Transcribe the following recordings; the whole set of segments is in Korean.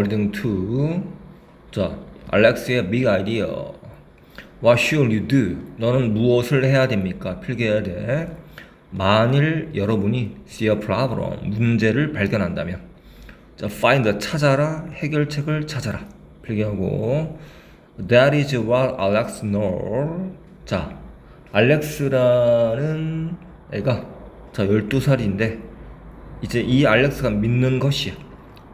according to 자 알렉스의 big idea. What should you do? 너는 무엇을 해야 됩니까? 필기해야 돼. 만일 여러분이 see a problem 문제를 발견한다면 자 find 찾아라 해결책을 찾아라 필기하고 That is what Alex know. 자 알렉스라는 애가 자 12살인데 이제 이 알렉스가 믿는 것이야.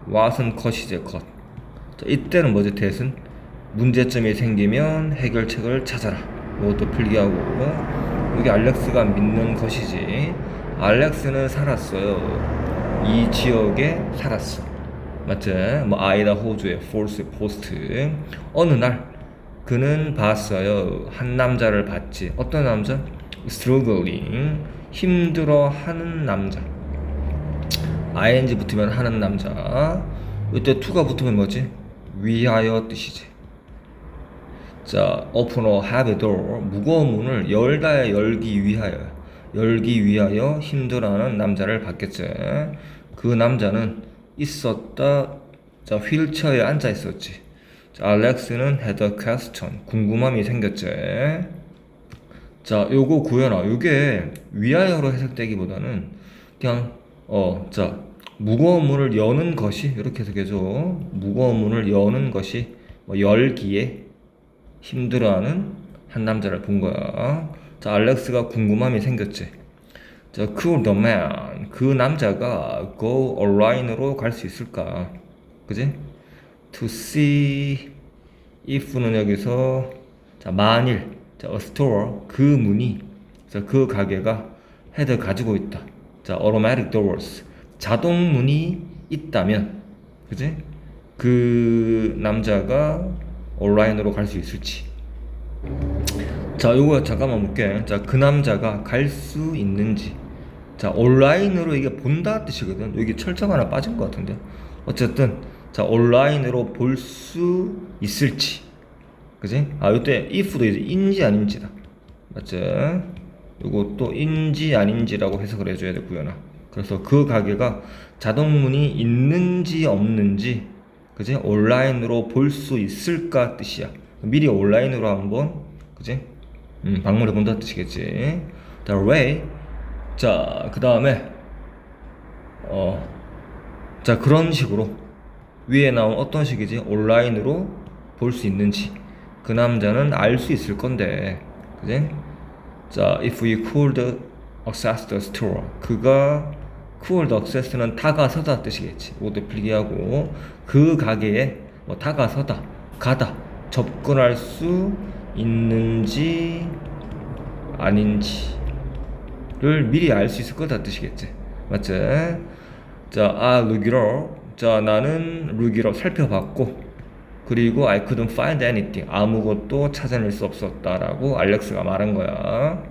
What은 컷이제 컷. 자, 이때는 뭐지 대신 문제점이 생기면 해결책을 찾아라. 이것도 필기하고 여기 알렉스가 믿는 것이지. 알렉스는 살았어요. 이 지역에 살았어. 맞지? 뭐 아이다 호주의 폴스 포스트. 어느 날 그는 봤어요. 한 남자를 봤지. 어떤 남자? struggling. 힘들어하는 남자. Ing 붙으면 하는 남자. 이때 to가 붙으면 뭐지? 위하여 뜻이지. 자, open a heavy door. 무거운 문을 열다 열기 위하여. 열기 위하여 힘들어하는 남자를 봤겠지. 그 남자는 있었다. 자, 휠체어에 앉아 있었지. 자, 알렉스는 had a question. 궁금함이 생겼지. 자, 요거 구현아. 요게 위하여로 해석되기보다는 그냥 어, 자, 무거운 문을 여는 것이 이렇게 해석해줘. 무거운 문을 여는 것이 뭐 열기에 힘들어하는 한 남자를 본 거야. 자, 알렉스가 궁금함이 생겼지. 자, could the man 그 남자가 go online으로 갈 수 있을까? 그지? To see if는 여기서 자 만일 자 a store 그 문이 자 그 가게가 had 가지고 있다. 자 automatic doors 자동 문이 있다면 그지? 그 남자가 온라인으로 갈 수 있을지. 자, 요거 잠깐만 볼게. 자, 그 남자가 갈 수 있는지. 자, 온라인으로 이게 본다 뜻이거든. 여기 철자가 하나 빠진 것 같은데. 어쨌든, 자, 온라인으로 볼 수 있을지. 그지? 아, 요때 if도 이제 인지 아닌지다. 맞지? 또 인지 아닌지라고 해석을 해줘야 돼, 구현아. 그래서 그 가게가 자동문이 있는지 없는지, 그지? 온라인으로 볼 수 있을까 뜻이야. 미리 온라인으로 한번, 그지? 음, 방문해 본다 뜻이겠지. 자, way. 자, 그 다음에, 어, 자, 그런 식으로 위에 나온 어떤 식이지? 온라인으로 볼 수 있는지. 그 남자는 알 수 있을 건데, 그지? 자, if we could access the store. 그가 could access는 다가서다 뜻이겠지. 모두 필기하고 그 가게에 뭐 다가서다, 가다, 접근할 수 있는지 아닌지를 미리 알 수 있을 거다 뜻이겠지. 맞지? 자, 아, up. 자, 나는 up 살펴봤고 그리고 I couldn't find anything. 아무것도 찾아낼 수 없었다라고 알렉스가 말한 거야.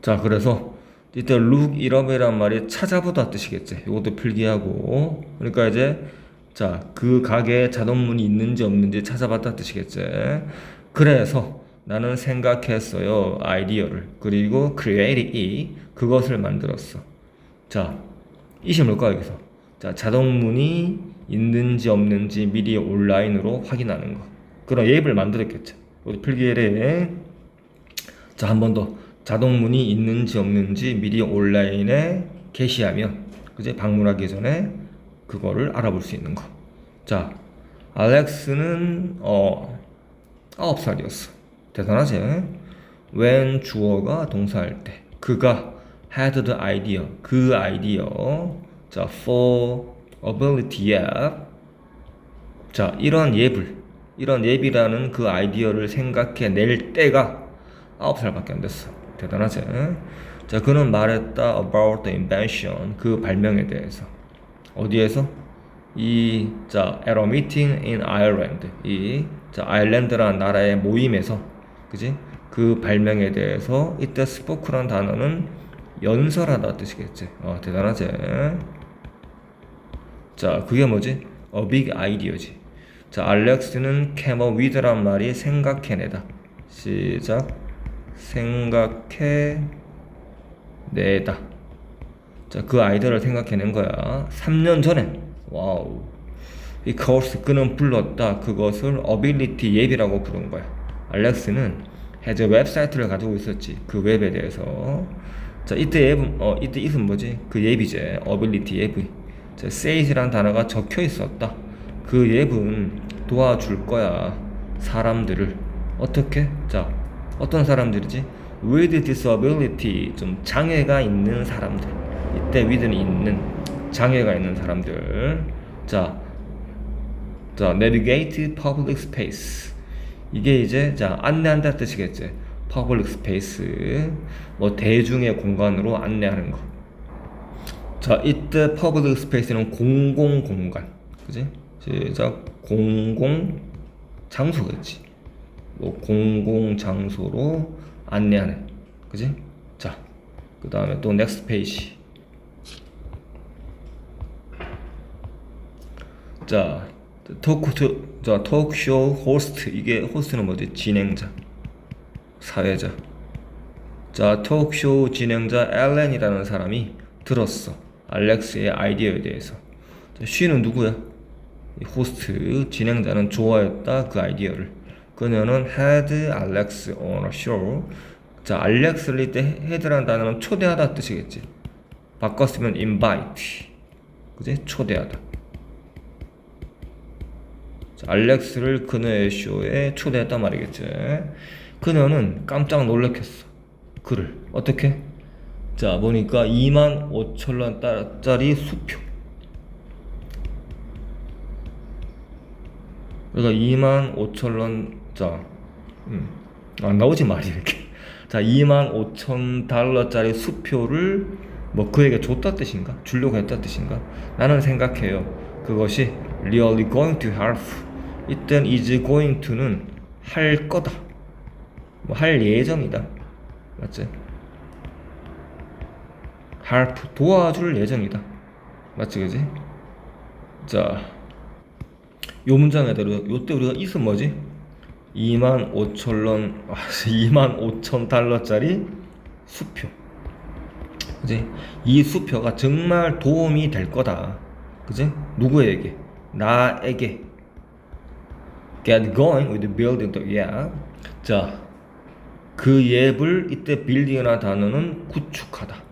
자, 그래서 이때 look it up이란 말이 찾아보다 뜻이겠지. 이것도 필기하고. 그러니까 이제 자, 그 가게에 자동문이 있는지 없는지 찾아봤다 뜻이겠지. 그래서 나는 생각했어요. 아이디어를. 그리고 created 그것을 만들었어. 자, 이시 뭘까 여기서? 자, 자동문이 있는지 없는지 미리 온라인으로 확인하는 거. 그런 앱을 만들었겠죠. 우리 필기엘에 자, 한 번 더. 자동문이 있는지 없는지 미리 온라인에 게시하면 그제 방문하기 전에 그거를 알아볼 수 있는 거. 자, 알렉스는 어 9살이었어. 대단하지? when 주어가 동사할 때 그가 had the idea 그 아이디어 자 for ability app 자 이런 앱을 이런 앱이라는 그 아이디어를 생각해 낼 때가 9살밖에 안 됐어. 대단하지? 자 그는 말했다 about the invention 그 발명에 대해서. 어디에서? 이 자 at a meeting in Ireland. 이 자 아일랜드라는 나라의 모임에서 그지? 그 발명에 대해서 이때 스포크란 단어는 연설하다 뜻이겠지. 어 대단하지 자, 그게 뭐지? A big idea지. 자, 알렉스는 came up with란 말이 생각해내다. 시작. 생각해내다. 자, 그 아이디어를 생각해낸 거야. 3년 전에. 와우. because 그는 불렀다 그것을 ability 앱이라고 부른 거야. 알렉스는 해저 웹사이트를 가지고 있었지 그 웹에 대해서. 자 이때 앱은 어 이때 있은 뭐지 그 앱이제 ability 앱이. 자 say이라는 단어가 적혀 있었다. 그 앱은 도와줄 거야 사람들을. 어떻게? 자 어떤 사람들이지? With disability 좀 장애가 있는 사람들. 이때 with는 있는 장애가 있는 사람들. 자, 자 navigate public space. 이게 이제 자 안내한다 뜻이겠지. public space. 뭐 대중의 공간으로 안내하는 거. 자 이때 public space는 공공 공간 그지? 시작 공공 장소겠지. 뭐 공공 장소로 안내하는 그지? 자, 그 다음에 또 next page. 자, 토크 자 토크쇼 호스트 이게 호스트는 뭐지? 진행자, 사회자. 자, 토크쇼 진행자 앨렌이라는 사람이 들었어. 알렉스의 아이디어에 대해서. 자, 쉬는 누구야? 이 호스트 진행자는 좋아했다 그 아이디어를. 그녀는 had Alex on a show. 자, 알렉스를 이때 head라는 단어는 초대하다 뜻이겠지. 바꿨으면 invite. 그지? 초대하다. 자, 알렉스를 그녀의 쇼에 초대했단 말이겠지. 그녀는 깜짝 놀랐겠어. 그를 어떻게? 자 보니까 2만 5천 원짜리 수표. 그러니까 2만 5천 원, 자, 음, 안 나오지 말이 이렇게. 자, 2만 5천 달러짜리 수표를 뭐 그에게 줬다 뜻인가? 주려고 했다 뜻인가? 나는 생각해요. 그것이 really going to help. 이땐 is going to는 할 거다. 뭐 할 예정이다. 맞지? Help 도와줄 예정이다. 맞지 그지? 자, 요 문장에대로 요때 우리가 있으면 뭐지? 2만 5천 원, 아, 2만 5천 달러짜리 수표. 그지? 이 수표가 정말 도움이 될 거다. 그지? 누구에게? 나에게. Get going with building the yeah. 자, 그 앱을 이때 빌딩이라는 단어는 구축하다.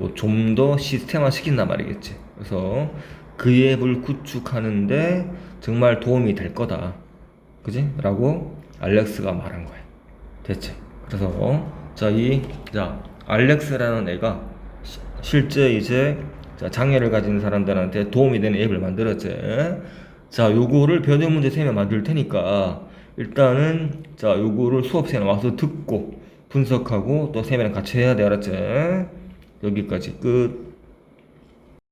뭐 좀 더 시스템화 시킨단 말이겠지. 그래서 그 앱을 구축하는데 정말 도움이 될 거다. 그지? 라고 알렉스가 말한 거야. 됐지? 그래서 자, 이, 자, 알렉스라는 애가 시- 실제 이제 자, 장애를 가진 사람들한테 도움이 되는 앱을 만들었지. 자, 요거를 변형 문제 세면 만들 테니까 일단은 자, 요거를 수업 시간에 와서 듣고 분석하고 또 세면을 같이 해야 돼. 알았지? 여기까지 끝.